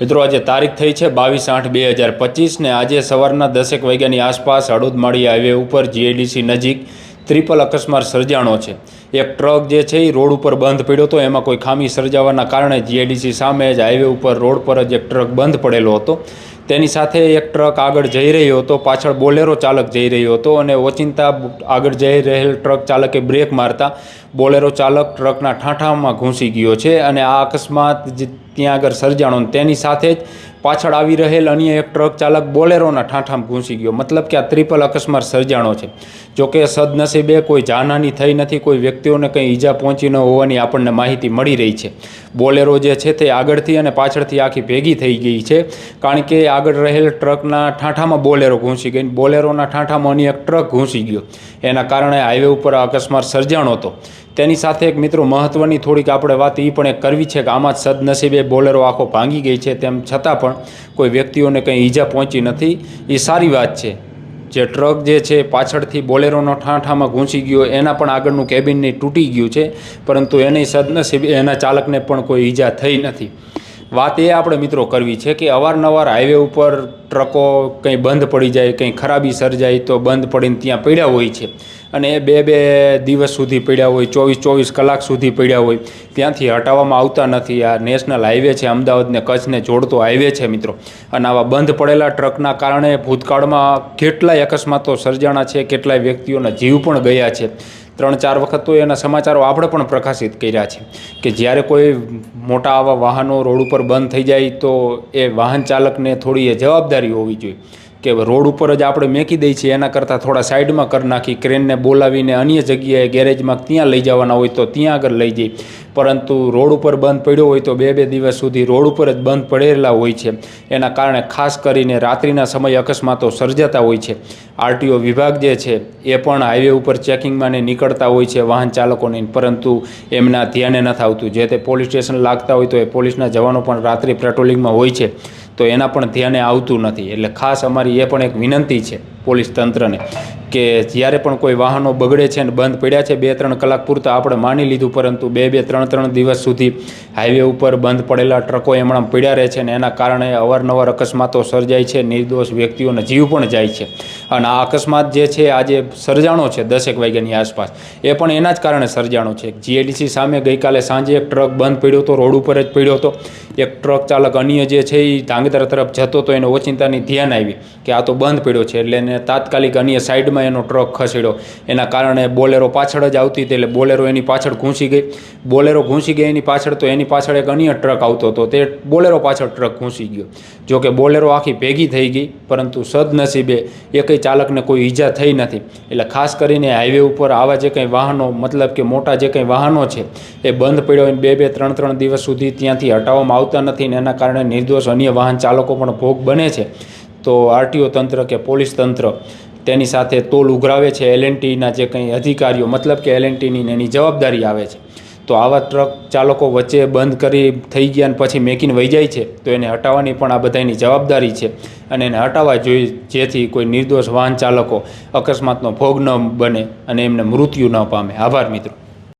મિત્રો, આજે તારીખ થઈ છે બાવીસ આઠ બે હજાર પચીસ ને આજે સવારના દસેક વાગ્યાની આસપાસ હળોદમાળી હાઈવે ઉપર જીઆઈડીસી નજીક ત્રિપલ અકસ્માત સર્જાણો છે. એક ટ્રક જે છે એ રોડ ઉપર બંધ પડ્યો હતો. એમાં કોઈ ખામી સર્જાવાના કારણે જીઆઈડીસી સામે જ હાઈવે ઉપર રોડ પર જ એક ટ્રક બંધ પડેલો હતો. તેની સાથે એક ટ્રક આગળ જઈ રહ્યો હતો. પાછળ બોલેરો ચાલક જઈ રહ્યો હતો અને ઓચિંતા આગળ જઈ રહેલ ટ્રક ચાલકે બ્રેક મારતા બોલેરો ચાલક ટ્રકના ઠાંઠામાં ઘૂંસી ગયો છે અને આ અકસ્માત જે ત્યાં આગળ સર્જાણો તેની સાથે જ પાછળ આવી રહેલ અન્ય એક ટ્રક ચાલક બોલેરોના ઠાંઠામાં ઘૂંસી ગયો. મતલબ કે આ ત્રિપલ અકસ્માત સર્જાણો છે. જોકે સદનસીબે કોઈ જાનહાની થઈ નથી, કોઈ વ્યક્તિઓને કંઈ ઈજા પહોંચી ન હોવાની આપણને માહિતી મળી રહી છે. બોલેરો જે છે તે આગળથી અને પાછળથી આખી ભેગી થઈ ગઈ છે. કારણ કે આગળ રહેલ ટ્રકના ઠાંઠામાં બોલેરો ઘૂંસી ગઈ. બોલેરોના ઠાંઠામાં અન્ય એક ટ્રક ઘૂંસી ગયો. એના કારણે હાઈવે ઉપર આ અકસ્માત સર્જાણો હતો. તેની સાથે એક મિત્રો મહત્ત્વની થોડીક આપણે વાત એ પણ એક કરવી છે કે આમાં જ સદનસીબે બોલેરો આખો ભાંગી ગઈ છે. તેમ છતાં પણ કોઈ વ્યક્તિઓને કંઈ ઈજા પહોંચી નથી. એ સારી વાત છે. જે ટ્રક જે છે પાછળથી બોલેરોનો ઠાંઠામાં ઘૂંસી ગયો, એના પણ આગળનું કેબિનની તૂટી ગયું છે, પરંતુ એની સદનસીબે એના ચાલકને પણ કોઈ ઈજા થઈ નથી. વાત એ આપણે મિત્રો કરવી છે કે અવારનવાર હાઈવે ઉપર ટ્રકો કંઈ બંધ પડી જાય, કંઈ ખરાબી સર્જાય તો બંધ પડીને ત્યાં પડ્યા હોય છે. અને એ બે બે દિવસ સુધી પડ્યા હોય, ચોવીસ ચોવીસ કલાક સુધી પડ્યા હોય, ત્યાંથી હટાવવામાં આવતા નથી. આ નેશનલ હાઈવે છે, અમદાવાદને કચ્છને જોડતો હાઈવે છે મિત્રો. અને આવા બંધ પડેલા ટ્રકના કારણે ભૂતકાળમાં કેટલાય અકસ્માતો સર્જાણા છે, કેટલાય વ્યક્તિઓના જીવ પણ ગયા છે. ત્રણ ચાર વખત તો એના સમાચારો આપણે પણ પ્રકાશિત કર્યા છે કે જ્યારે કોઈ મોટા આવા વાહનો રોડ ઉપર બંધ થઈ જાય તો એ વાહન ચાલકને થોડી એ જવાબદારી હોવી જોઈએ. કે રોડ ઉપર જ આપણે મેકી દઈએ છીએ, એના કરતાં થોડા સાઈડમાં કરી નાખી, ક્રેનને બોલાવીને અન્ય જગ્યાએ ગેરેજમાં ત્યાં લઈ જવાના હોય તો ત્યાં આગળ લઈ જઈ પરંતુ રોડ ઉપર બંધ પડ્યો હોય તો બે બે દિવસ સુધી રોડ ઉપર જ બંધ પડેલા હોય છે. એના કારણે ખાસ કરીને રાત્રિના સમય અકસ્માતો સર્જાતા હોય છે. આરટીઓ વિભાગ જે છે, એ પણ હાઈવે ઉપર ચેકિંગમાં ને નીકળતા હોય છે વાહન ચાલકોને. પરંતુ એમના ધ્યાને નથી આવતું જે તે પોલીસ સ્ટેશન લાગતા હોય તો એ પોલીસના જવાનો પણ રાત્રિ પેટ્રોલિંગમાં હોય છે. તો એના પણ ધ્યાને આવતું નથી. એટલે ખાસ અમારી એ પણ એક વિનંતી છે પોલીસ તંત્રને કે જ્યારે પણ કોઈ વાહનો બગડે છે અને બંધ પડ્યા છે, બે ત્રણ કલાક પૂરતા આપણે માની લીધું, પરંતુ બે બે, ત્રણ ત્રણ દિવસ સુધી હાઈવે ઉપર બંધ પડેલા ટ્રકો એમણાં પડ્યા રહે છે અને એના કારણે અવારનવાર અકસ્માતો સર્જાય છે, નિર્દોષ વ્યક્તિઓને જીવ પણ જાય છે. અને આ અકસ્માત જે છે, આજે સર્જાણો છે દસેક વાગ્યાની આસપાસ. એ પણ એના જ કારણે સર્જાણો છે. જીએડીસી સામે ગઈકાલે સાંજે એક ટ્રક બંધ પડ્યો હતો, રોડ ઉપર જ પડ્યો હતો. એક ટ્રક ચાલક અન્ય જે છે, એ ધાંગધ્રા તરફ જતો તો એને ઓચિંતાની ધ્યાન આવી કે આ તો બંધ પડ્યો છે એટલે એને તાત્કાલિક અન્ય સાઈડમાં એનો ટ્રક ખસેડ્યો. એના કારણે બોલેરો પાછળ જ આવતી હતી એટલે બોલેરો એની પાછળ ઘૂંસી ગઈ. બોલેરો ઘૂંસી ગઈ એની પાછળ તો એની પાછળ એક અન્ય ટ્રક આવતો હતો. તે બોલેરો પાછળ ટ્રક ઘૂંસી ગયો. જો કે બોલેરો આખી ભેગી થઈ ગઈ, પરંતુ સદનસીબે એકય ચાલકને કોઈ ઈજા થઈ નથી. એટલે ખાસ કરીને હાઈવે ઉપર આવા જે કંઈ વાહનો, મતલબ કે મોટા જે કંઈ વાહનો છે, એ બંધ પડ્યો બે બે ત્રણ ત્રણ દિવસ સુધી ત્યાંથી હટાવવામાં આવતા નથી ને એના કારણે નિર્દોષ અન્ય વાહન ચાલકો પણ ભોગ બને છે. તો આરટીઓ તંત્ર કે પોલીસ તંત્ર તેની સાથે તોલ ઉઘરાવે છે. એલ ટીના જે કંઈ અધિકારીઓ, મતલબ કે એલ ટીની એની જવાબદારી આવે છે. તો આવા ટ્રક ચાલકો વચ્ચે બંધ કરી થઈ ગયા પછી મેકીને વહી જાય છે, તો એને હટાવવાની પણ આ બધાની જવાબદારી છે અને એને હટાવવા જોઈએ, જેથી કોઈ નિર્દોષ વાહન ચાલકો અકસ્માતનો ભોગ ન બને અને એમને મૃત્યુ ન પામે. આભાર મિત્રો.